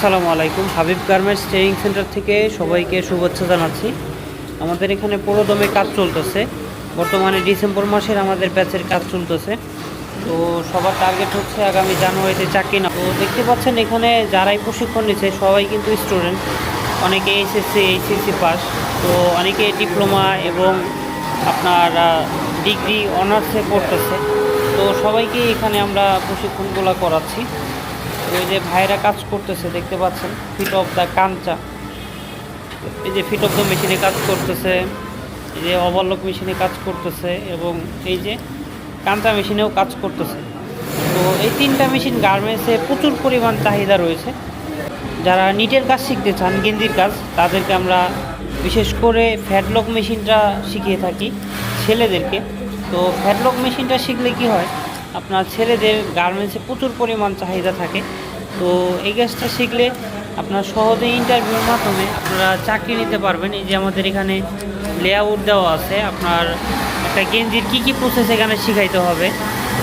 আসসালামু আলাইকুম। Habib garments training centre থেকে সবাইকে শুভেচ্ছা জানাচ্ছি। আমাদের এখানে পুরোদমে কাজ চলতেছে। বর্তমানে ডিসেম্বর মাসের আমাদের ব্যাচের কাজ চলতেছে। তো সবার টার্গেট হচ্ছে আগামী জানুয়ারিতে চাকরি না। তো দেখতে পাচ্ছেন এখানে যারাই প্রশিক্ষণ নিচ্ছে সবাই কিন্তু স্টুডেন্ট অনেকে এসএসসি এইচএসসি পাস তো অনেকে ডিপ্লোমা এবং আপনার ডিগ্রি অনার্সে পড়তেছে। তো সবাইকে এখানে আমরা প্রশিক্ষণগুলো করাচ্ছি। ওই যে ভাইরা কাজ করতেছে, দেখতে পাচ্ছেন? ফিট অফ দ্য কাঞ্চা। এই যে ফিট অফ দ্য মেশিনে কাজ করতেছে, এই যে ওভারলক মেশিনে কাজ করতেছে, এবং এই যে কাঞ্চা মেশিনেও কাজ করতেছে। তো এই তিনটা মেশিন গার্মেন্টসে প্রচুর পরিমাণ চাহিদা রয়েছে। যারা নিটের কাজ শিখতে চান, গেঞ্জির কাজ, তাদেরকে আমরা বিশেষ করে ফ্যাটলক মেশিনটা শিখিয়ে থাকি ছেলেদেরকে। তো ফ্যাটলক মেশিনটা শিখলে কি হয়? আপনার ছেলেদের গার্মেন্টসে প্রচুর পরিমাণ চাহিদা থাকে। তো এই কাজটা শিখলে আপনার সহজে ইন্টারভিউর মাধ্যমে আপনারা চাকরি নিতে পারবেন। এই যে আমাদের এখানে লেআউট দেওয়া আছে, আপনার একটা গেঞ্জির কী কী প্রসেস এখানে শিখাইতে হবে?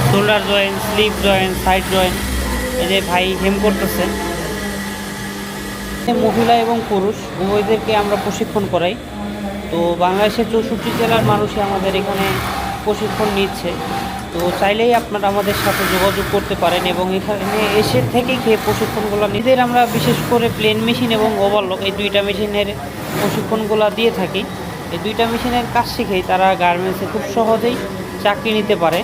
Shoulder joint slip joint side joint এই যে ভাই হেম করতেছে। মহিলা এবং পুরুষ, উভয়দেরকে আমরা প্রশিক্ষণ করাই। তো বাংলাদেশের চৌষট্টি জেলার মানুষই আমাদের এখানে প্রশিক্ষণ নিচ্ছে। তো চাইলেই আপনারা আমাদের সাথে যোগাযোগ করতে পারেন এবং এখানে এসে থেকে খেয়ে প্রশিক্ষণগুলো নিজের আমরা বিশেষ করে প্লেন মেশিন এবং ওভারলক এই দুইটা মেশিনের প্রশিক্ষণগুলো দিয়ে থাকি। এই দুইটা মেশিনের কাজ শিখেই তারা গার্মেন্টসে খুব সহজেই চাকরি নিতে পারে।